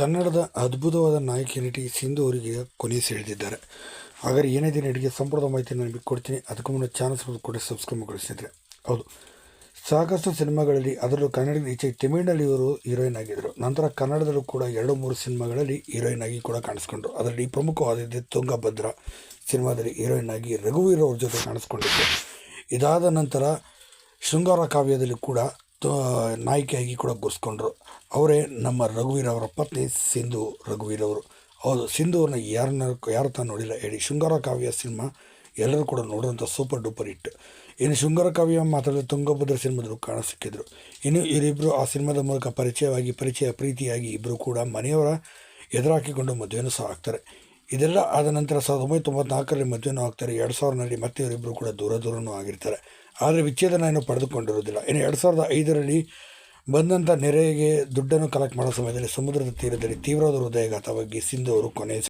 ಕನ್ನಡದ ಅದ್ಭುತವಾದ ನಾಯಕಿ ನಟಿ ಸಿಂಧು ಅವರಿಗೆ ಕೊನೆ ಸೆಳೆದಿದ್ದಾರೆ. ಹಾಗಾದರೆ ಏನಿದೆ ನಟಿಗೆ ಸಂಪೂರ್ಣ ಮಾಹಿತಿಯನ್ನು ನಿಮಗೆ ಕೊಡ್ತೀನಿ ಅದಕ್ಕೂ ಮುನ್ನ ಚಾನಲ್ ಕೂಡ ಸಬ್ಸ್ಕ್ರೈಬ್ ಮಾಡಿಸಿದ್ರೆ ಹೌದು. ಸಾಕಷ್ಟು ಸಿನಿಮಾಗಳಲ್ಲಿ, ಅದರಲ್ಲೂ ಕನ್ನಡದ ಈಚೆ ತಮಿಳಿನಲ್ಲಿ ಇವರು ಹೀರೋಯಿನ್ ಆಗಿದ್ದರು ನಂತರ ಕನ್ನಡದಲ್ಲೂ ಕೂಡ ಎರಡು ಮೂರು ಸಿನಿಮಾಗಳಲ್ಲಿ ಹೀರೋಯಿನ್ ಆಗಿ ಕೂಡ ಕಾಣಿಸ್ಕೊಂಡ್ರು. ಅದರಲ್ಲಿ ಪ್ರಮುಖವಾದದ್ದು ತುಂಗಭದ್ರ ಸಿನಿಮಾದಲ್ಲಿ ಹೀರೋಯಿನ್ ಆಗಿ ರಘುವೀರ್ ಅವ್ರ ಜೊತೆ ಕಾಣಿಸ್ಕೊಂಡಿದ್ದರು ಇದಾದ ನಂತರ ಶೃಂಗಾರ ಕಾವ್ಯದಲ್ಲಿ ಕೂಡ ನಾಯಕಿಯಾಗಿ ಕೂಡ ಗುರ್ಸ್ಕೊಂಡ್ರು. ಅವರೇ ನಮ್ಮ ರಘುವೀರ್ ಅವರ ಪತ್ನಿ ಸಿಂಧು ರಘುವೀರ್ ಅವರು. ಹೌದು, ಸಿಂಧು ಅವ್ರನ್ನ ಯಾರನ್ನ, ಯಾರು ತಾನು ನೋಡಿಲ್ಲ. ಹೇಳಿ, ಶೃಂಗಾರ ಕಾವ್ಯ ಸಿನಿಮಾ ಎಲ್ಲರೂ ಕೂಡ ನೋಡುವಂಥ ಸೂಪರ್ ಡೂಪರ್ ಹಿಟ್. ಇನ್ನು ಶೃಂಗಾರ ಕಾವ್ಯ ಮಾತಾಡಿದ ತುಂಗಭದ್ರ ಸಿನಿಮಾದಲ್ಲೂ ಕಾಣ ಸಿಕ್ಕಿದ್ರು. ಇನ್ನು ಇವರಿಬ್ಬರು ಆ ಸಿನಿಮಾದ ಮೂಲಕ ಪರಿಚಯವಾಗಿ, ಪರಿಚಯ ಪ್ರೀತಿಯಾಗಿ ಇಬ್ಬರು ಕೂಡ ಮನೆಯವರ ಎದುರಾಕಿಕೊಂಡು ಮದುವೆಯನ್ನು ಸಹ ಆಗ್ತಾರೆ. ಇದೆಲ್ಲ ಆದ ನಂತರ ಸಾವಿರದ ಒಂಬೈನೂರ ತೊಂಬತ್ನಾಲ್ಕರಲ್ಲಿ ಮದುವೆನೂ ಆಗ್ತಾರೆ. ಎರಡು ಸಾವಿರನಲ್ಲಿ ಮತ್ತೆ ಇವರಿಬ್ಬರು ಕೂಡ ದೂರ ದೂರನೂ ಆಗಿರ್ತಾರೆ. ಆದರೆ ವಿಚ್ಛೇದನ ಏನು ಪಡೆದುಕೊಂಡಿರೋದಿಲ್ಲ ಇನ್ನು ಎರಡು ಸಾವಿರದ ಐದರಲ್ಲಿ ಬಂದಂಥ ನೆರೆಗೆ ದುಡ್ಡನ್ನು ಕಲೆಕ್ಟ್ ಮಾಡೋ ಸಮಯದಲ್ಲಿ ಸಮುದ್ರದ ತೀರದಲ್ಲಿ ತೀವ್ರವಾದ ಹೃದಯಘಾತವಾಗಿ ಸಿಂಧು ಅವರು ಕೊನೆ